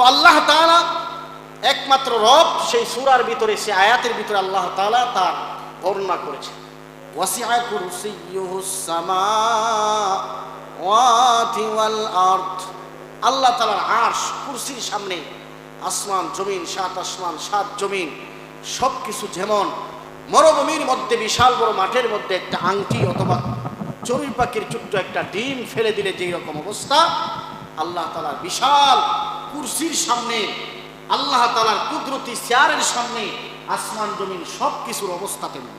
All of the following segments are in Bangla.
তো আল্লাহ তাআলা একমাত্র রব সেই সুরার ভিতরে সে আয়াতের ভিতরে আল্লাহ তালা তার বর্ণনা করেছে আল্লাহ তাআলার আরশ, কুরসির সামনে আসমান, জমিন, সাত আসমান, সাত জমিন সব কিছু যেমন মরুভূমির মধ্যে, বিশাল বড় মাঠের মধ্যে একটা আংটি অথবা চড়ুই পাখির ছোট্ট একটা ডিম ফেলে দিলে যেই রকম অবস্থা, আল্লাহ তালার বিশাল কুরসির সামনে, আল্লাহ তালার কুদরতি চেয়ারের সামনে, আসমান, জমিন সব কিছুর অবস্থা তেমন।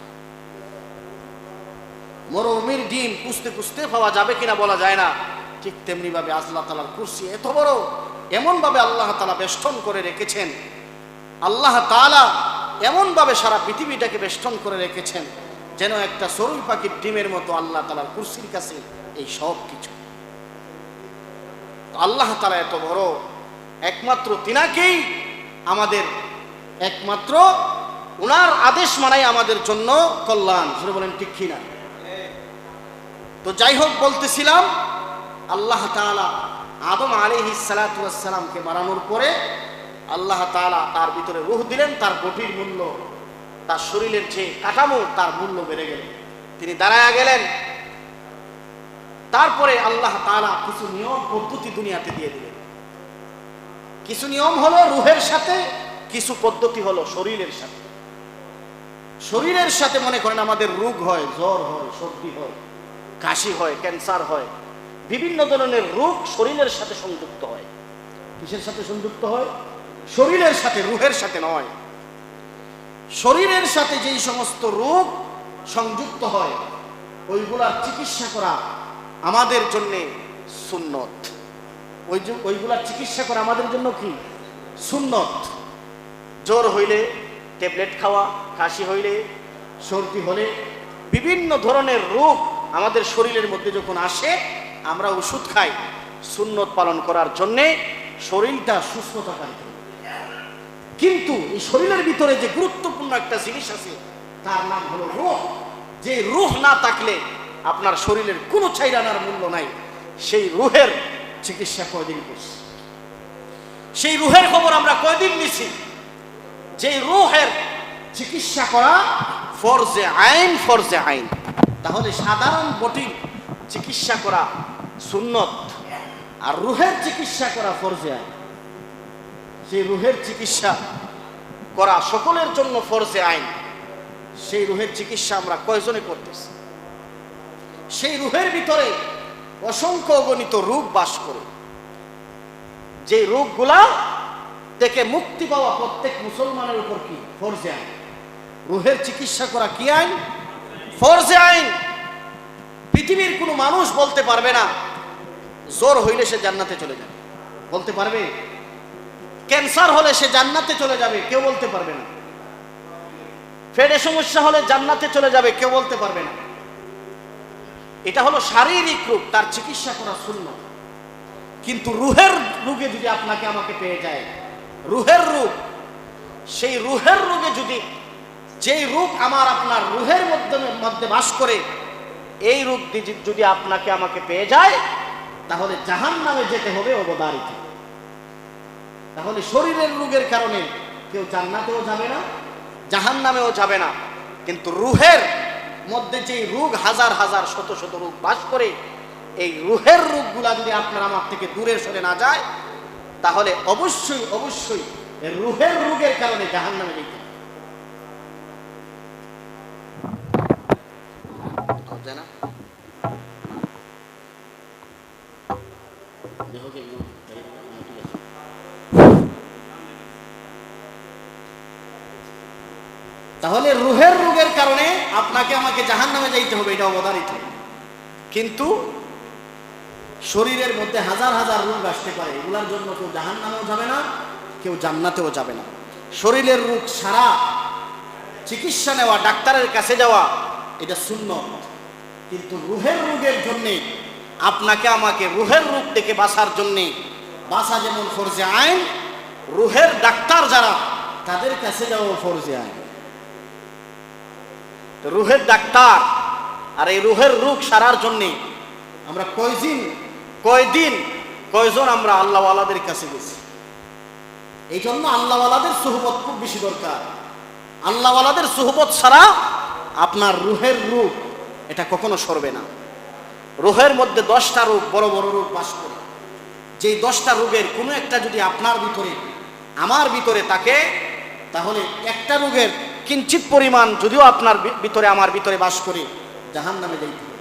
মরুভূমির ডিম কুস্তে কুস্তে পাওয়া যাবে কিনা বলা যায় না। ঠিক তেমনি ভাবে আল্লাহ তালার কুরসি এত বড় এমন ভাবে আল্লাহ তালা বেষ্টন করে রেখেছেন। আল্লাহ তালা এমন ভাবে সারা পৃথিবীটাকে বেষ্টন করে রেখেছেন, যেন একটা সরুই পাখির ডিমের মতো আল্লাহ তালার কুরসির কাছে এই সব কিছু আল্লাহ তালা এত বড় একমাত্র তিনাকেই আমাদের একমাত্র ওনার আদেশ মানাই আমাদের জন্য কল্যাণ। শুনে বলেন, ঠিক কিনা? তো যাই হোক, বলতেছিলাম, আল্লাহ তাআলা আদম আলাইহিস সালাতু সালামকে বানানোর পরে আল্লাহ তাআলা তার ভিতরে রুহ দিলেন, তার গভীর মূল্য, তার শরীরের যে কাঠামো, তার মূল্য বেড়ে গেল। তিনি দাঁড়ায়া গেলেন। তারপরে আল্লাহ তাআলা কিছু নিয়ম, পদ্ধতি দুনিয়াতে দিয়ে দিলেন। কিছু নিয়ম হলো রুহের সাথে, কিছু পদ্ধতি হলো শরীরের সাথে। শরীরের সাথে মনে করেন আমাদের রোগ হয়, জ্বর হয়, সর্দি হয়, কাশি হয়, ক্যান্সার হয়। বিভিন্ন ধরনের রোগ শরীরের সাথে সংযুক্ত হয়। কিসের সাথে সংযুক্ত হয়? শরীরের সাথে, রুহের সাথে নয়। শরীরের সাথে যেই সমস্ত রোগ সংযুক্ত হয়, ওইগুলার চিকিৎসা করা আমাদের জন্যে সুন্নত। ওই ওইগুলার চিকিৎসা করা আমাদের জন্য কি? সুন্নত। জ্বর হইলে ট্যাবলেট খাওয়া, কাশি হইলে সর্দি হলে বিভিন্ন ধরনের রোগ আমাদের শরীরের মধ্যে যখন আসে, আমরা ওষুধ খাই। সুন্নত পালন করার জন্যে শরীরটা সুস্থ পাই কিন্তু এই শরীরের ভিতরে যে গুরুত্বপূর্ণ একটা জিনিস আছে, তার নাম হলো রোহ। যে রুহ না থাকলে আপনার শরীরের কোনো চাইরানার মূল্য নাই। সেই রুহের চিকিৎসা কয়দিন করছি? সেই রুহের খবর আমরা কয়দিন নিছি? যে রুহের চিকিৎসা করা ফরজে আইন ফরজে আইন। তাহলে সাধারণ বটির চিকিৎসা করা সুন্নত আর রুহের চিকিৎসা করা ফরজে আইন। সেই রুহের চিকিৎসা করা সকলের জন্য ফরজে আইন। সেই রুহের চিকিৎসা আমরা কয়জনে করতেছি? সেই রুহের ভিতরে অসংখ্য অগণিত রোগ বাস করে। যে রোগগুলা থেকে মুক্তি পাওয়া প্রত্যেক মুসলমানের উপর কি? ফরজে আইন। রুহের চিকিৎসা করা কি আইন? ফরজে আইন। পৃথিবীর কোনো মানুষ বলতে পারবে না, জ্বর হইলে সে জান্নাতে চলে যাবে। বলতে পারবে? ক্যান্সার হলে সে জান্নাতে চলে যাবে, কেউ বলতে পারবে না। ফেডে সমস্যা হলে জান্নাতে চলে যাবে, কেউ বলতে পারবে না। এটা হলো শারীরিক রোগ, তার চিকিৎসা করা শূন্য। কিন্তু রুহের রোগে যদি আপনাকে আমাকে পেয়ে যায়, রুহের রোগ, সেই রুহের রোগে যদি, যেই রোগ আমার আপনার রুহের মধ্যে মধ্যে বাস করে, এই রোগ যদি আপনাকে আমাকে পেয়ে যায়, তাহলে জাহান নামে যেতে হবে অবদারিত। তাহলে শরীরের রোগের কারণে কেউ জান্নাতেও যাবে না জাহান নামেও যাবে না। কিন্তু রুহের মধ্যে যে রোগ, হাজার হাজার, শত শত রোগ বাস করে, এই রুহের রোগগুলা যদি আপনার আমার থেকে দূরে সরে না যায়, তাহলে অবশ্যই অবশ্যই রুহের রোগের কারণে জাহান নামে যেতে না? দেখো কি এগুলো? ঠিক আছে। তাহলে রুহের রোগের কারণে আপনাকে আমাকে জাহান নামে যাইতে হবে, এটা অবধারিত। কিন্তু শরীরের মধ্যে হাজার হাজার রোগ আসতে পারে, এগুলার জন্য কেউ জাহান নামেও যাবে না, কেউ জান্নাতেও যাবে না। শরীরের রোগ সারা, চিকিৎসা নেওয়া, ডাক্তারের কাছে যাওয়া, এটা শূন্য কিন্তু রুহের রোগের জন্যে, আপনাকে আমাকে রুহের রোগ থেকে বাঁচার জন্যে, বাঁচা যেমন ফরজে আইন, রুহের ডাক্তার যারা, তাদের কাছে যাওয়া ফরজে আইন। রুহের ডাক্তার। আর এই রুহের রোগ সারার জন্যে আমরা কয়দিন কয়দিন, কয়জন আমরা আল্লাহওয়ালাদের কাছে গেছি? এই জন্য আল্লাহওয়ালাদের সুহবত খুব বেশি দরকার। আল্লাহওয়ালাদের সুহবত ছাড়া আপনার রুহের রূপ এটা কখনো সরবে না। রুহের মধ্যে দশটা রূপ বড় বড় রূপ বাস করে। যেই দশটা রোগের কোনো একটা যদি আপনার ভিতরে, আমার ভিতরে থাকে, তাহলে একটা রোগের কিঞ্চিত পরিমাণ যদিও আপনার ভিতরে, আমার ভিতরে বাস করে জাহান নামে যাইতে হবে।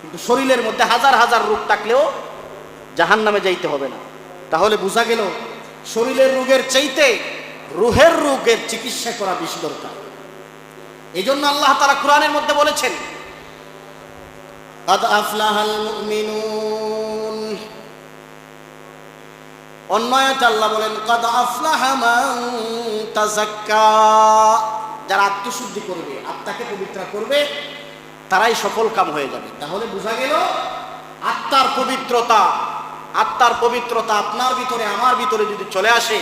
কিন্তু শরীরের মধ্যে হাজার হাজার রোগ থাকলেও জাহান নামে যাইতে হবে না। তাহলে বোঝা গেল, শরীরের রোগের চাইতে রুহের রোগের চিকিৎসা করা বেশি দরকার। এই জন্য আল্লাহ তারা কোরআনের মধ্যে বলেছেন অন্যয়াত আল্লাহ বলেন, কাদ আফলাহা মান তাজাক্কা যারা আত্মশুদ্ধি করবে, আত্মাকে পবিত্র করবে, তারাই সফল কাম হয়ে যাবে। তাহলে বোঝা গেল, আত্মার পবিত্রতা আত্মার পবিত্রতা আপনার ভিতরে, আমার ভিতরে যদি চলে আসে,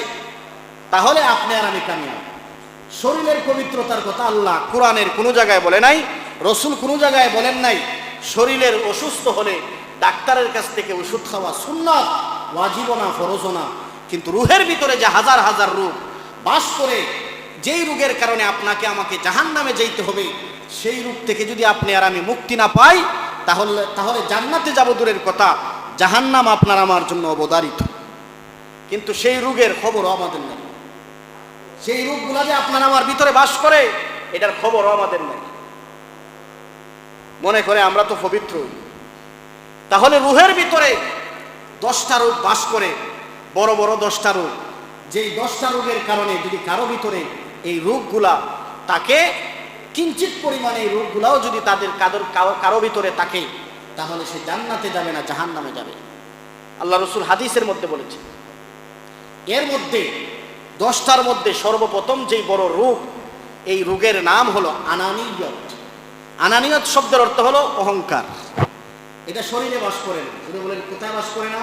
তাহলে আপনি আর আমি কামিয়াব। শরীরের পবিত্রতার কথা আল্লাহ কোরআনের কোনো জায়গায় বলে নাই, রসুল কোনো জায়গায় বলেন নাই, শরীরের অসুস্থ হলে ডাক্তারের কাছ থেকে ওষুধ খাওয়া সুন্নাত, ওয়াজিব না ফরজ না। কিন্তু রুহের ভিতরে যে হাজার হাজার রূপ, বাস করে যেই রোগের কারণে আপনাকে আমাকে জাহান নামে যেতে হবে, সেই রূপ থেকে যদি আপনি আর আমি মুক্তি না পাই, তাহলে তাহলে জান্নাতে যাব দূরের কথা। জাহান্নাম আপনার আমার জন্য অবদারিত। কিন্তু সেই রোগের খবরও আমাদের নেই। সেই রূপগুলা যে আপনার আমার ভিতরে বাস করে, এটার খবরও আমাদের নেই। মনে করে আমরা তো পবিত্র। তাহলে রুহের ভিতরে দশটা রূপ বাস করে, বড় বড় দশটা রূপ যেই দশটা রোগের কারণে যদি কারও ভিতরে এই রোগগুলা তাকে কিঞ্চিত পরিমাণে এই রোগগুলাও যদি তাদের কাদর কারো- ভিতরে থাকে, তাহলে সে জান্নাতে যাবে না জাহান নামে যাবে। আল্লাহ রসুল হাদিসের মধ্যে বলেছে, এর মধ্যে, দশটার মধ্যে সর্বপ্রথম যেই বড় রোগ, এই রোগের নাম হলো আনানিয়ত। আনানিয়ত শব্দের অর্থ হলো অহংকার। এটা শরীরে বাস করে না। বলেন, কোথায় বাস করে না?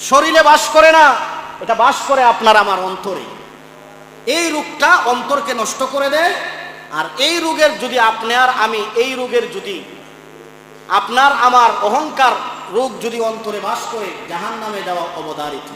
শরীরে বাস করে না। এটা বাস করে আপনার আমার অন্তরে। এই রোগটা অন্তরকে নষ্ট করে দেয়। আর এই রোগের যদি আপনার আমি, এই রোগের যদি আপনার আমার অহংকার রোগ যদি অন্তরে বাস করে জাহান নামে দেওয়া অবধারিত।